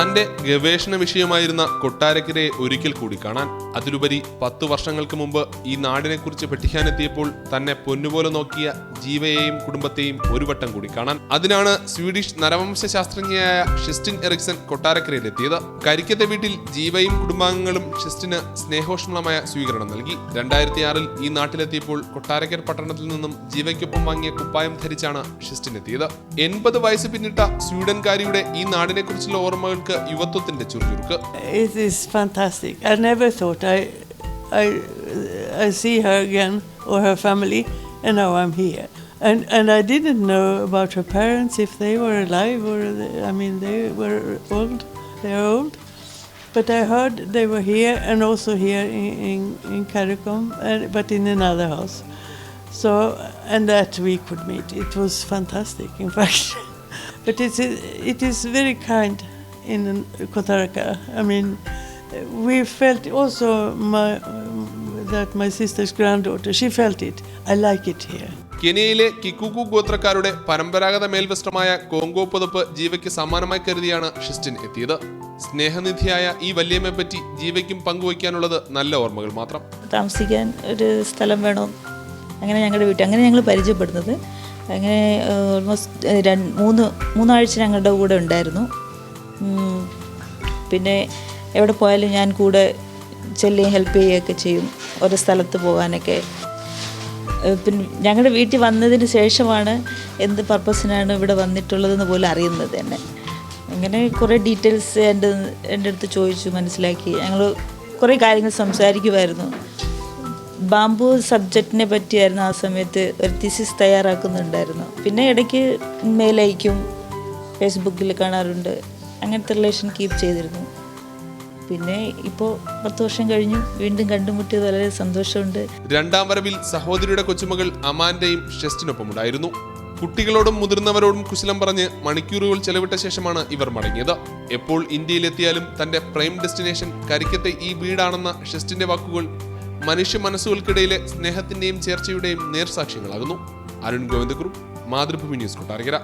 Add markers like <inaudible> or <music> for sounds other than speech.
തന്റെ ഗവേഷണ വിഷയമായിരുന്ന കൊട്ടാരക്കരയെ ഒരിക്കൽ കൂടി കാണാൻ അതിലുപരി പത്തു വർഷങ്ങൾക്ക് മുമ്പ് ഈ നാടിനെക്കുറിച്ച് പഠിക്കാനെത്തിയപ്പോൾ തന്നെ പൊന്നുപോലെ നോക്കിയ ജീവയെയും കുടുംബത്തെയും ഒരു വട്ടം കൂടി കാണാൻ. അതിനാണ് സ്വീഡിഷ് നരവംശ ശാസ്ത്രജ്ഞയായ ഷിസ്റ്റിൻ എറിക്സൺ കൊട്ടാരക്കരയിലെത്തിയത്. കരിക്കത്തെ വീട്ടിൽ ജീവയും കുടുംബാംഗങ്ങളും ഷിസ്റ്റിന് സ്നേഹോഷ്മളമായ സ്വീകരണം നൽകി. രണ്ടായിരത്തി ആറിൽ ഈ നാട്ടിലെത്തിയപ്പോൾ കൊട്ടാരക്കര പട്ടണത്തിൽ നിന്നും ജീവയ്ക്കൊപ്പം വാങ്ങിയ കുപ്പായം ധരിച്ചാണ് ഷിസ്റ്റിൻ എത്തിയത് എൺപത് വയസ്സ് പിന്നിട്ട സ്വീഡൻകാരിയുടെ ഈ നാടിനെ കുറിച്ചുള്ള ഓർമ്മകൾക്ക് യുവത്വത്തിന്റെ ചുറുചുറുക്ക്. I see her again or her family, and now I'm here. And and I didn't know about her parents if they were alive or they, I mean they were old. They are old, but I heard they were here and also here in in, in Karakum, but in another house. So and that we could meet. It was fantastic, in <laughs> fact. but it's it is very kind in Kotaraka. I mean, we felt also my that my sister's granddaughter. She felt it. I like it here. കെനിയയിലെ കിക്കുക്കു ഗോത്രക്കാരുടെ പരമ്പരാഗത മേൽവസ്ത്രമായ Congo പുതപ്പ് ജീവയ്ക്ക് സമ്മാനമായി കരുതിയാണ് ഷിസ്റ്റിൻ എത്തിയത്. സ്നേഹനിധിയായ ഈ വല്യമ്മയെ പറ്റി ജീവയ്ക്കും പങ്കുവയ്ക്കാനുള്ളത് നല്ല ഓർമ്മകൾ മാത്രം. താമസിക്കാൻ ഒരു സ്ഥലം വേണം? അങ്ങനെ ഞങ്ങളുടെ വീട്ടിൽ അങ്ങനെ ഞങ്ങൾ പരിചയപ്പെടുന്നത്. അങ്ങനെ ഓൾമോസ്റ്റ് രണ്ട് മൂന്ന് മൂന്നാഴ്ച ഞങ്ങളുടെ കൂടെ ഉണ്ടായിരുന്നു. പിന്നെ എവിടെ പോയാലും ഞാൻ കൂടെ ചെല്ലുകയും ഹെൽപ്പ് ചെയ്യുകയൊക്കെ ചെയ്യും. ഓരോ സ്ഥലത്ത് പോകാനൊക്കെ. പിന്നെ ഞങ്ങളുടെ വീട്ടിൽ വന്നതിന് ശേഷമാണ് എന്ത് പർപ്പസിനാണ് ഇവിടെ വന്നിട്ടുള്ളതെന്ന് പോലും അറിയുന്നത് തന്നെ അങ്ങനെ കുറേ ഡീറ്റെയിൽസ് എന്റെ എന്റെ അടുത്ത് ചോദിച്ചു മനസ്സിലാക്കി. ഞങ്ങൾ കുറേ കാര്യങ്ങൾ സംസാരിക്കുമായിരുന്നു. ബാംബു സബ്ജക്റ്റിനെ പറ്റിയായിരുന്നു ആ സമയത്ത് ഒരു തിസിസ് തയ്യാറാക്കുന്നുണ്ടായിരുന്നു. പിന്നെ ഇടയ്ക്ക് മെയിൽ അയക്കും ഫേസ്ബുക്കിൽ കാണാറുണ്ട്. അങ്ങനത്തെ റിലേഷൻ കീപ്പ് ചെയ്തിരുന്നു. പിന്നെ ഇപ്പോൾ പത്ത് വർഷം കഴിഞ്ഞു വീണ്ടും കണ്ടുമുട്ടിയത് വളരെ സന്തോഷമുണ്ട്. രണ്ടാം വരവിൽ സഹോദരിയുടെ കൊച്ചുമകൾ അമാന്റെയും ഷെസ്റ്റിനൊപ്പം ഉണ്ടായിരുന്നു കുട്ടികളോടും മുതിർന്നവരോടും കുശലം പറഞ്ഞ് മണിക്കൂറുകൾ ചെലവിട്ട ശേഷമാണ് ഇവർ മടങ്ങിയത്. എപ്പോൾ ഇന്ത്യയിലെത്തിയാലും തന്റെ പ്രൈം ഡെസ്റ്റിനേഷൻ കരിക്കത്തെ ഈ വീടാണെന്ന ഷെസ്റ്റിന്റെ വാക്കുകൾ മനുഷ്യ മനസ്സുകൾക്കിടയിലെ സ്നേഹത്തിന്റെയും ചേർച്ചയുടെയും നേർസാക്ഷ്യങ്ങളാകുന്നു. അരുൺ ഗോവിന്ദകുറുപ്പ് മാതൃഭൂമി ന്യൂസ് കൊട്ടാരക്കര.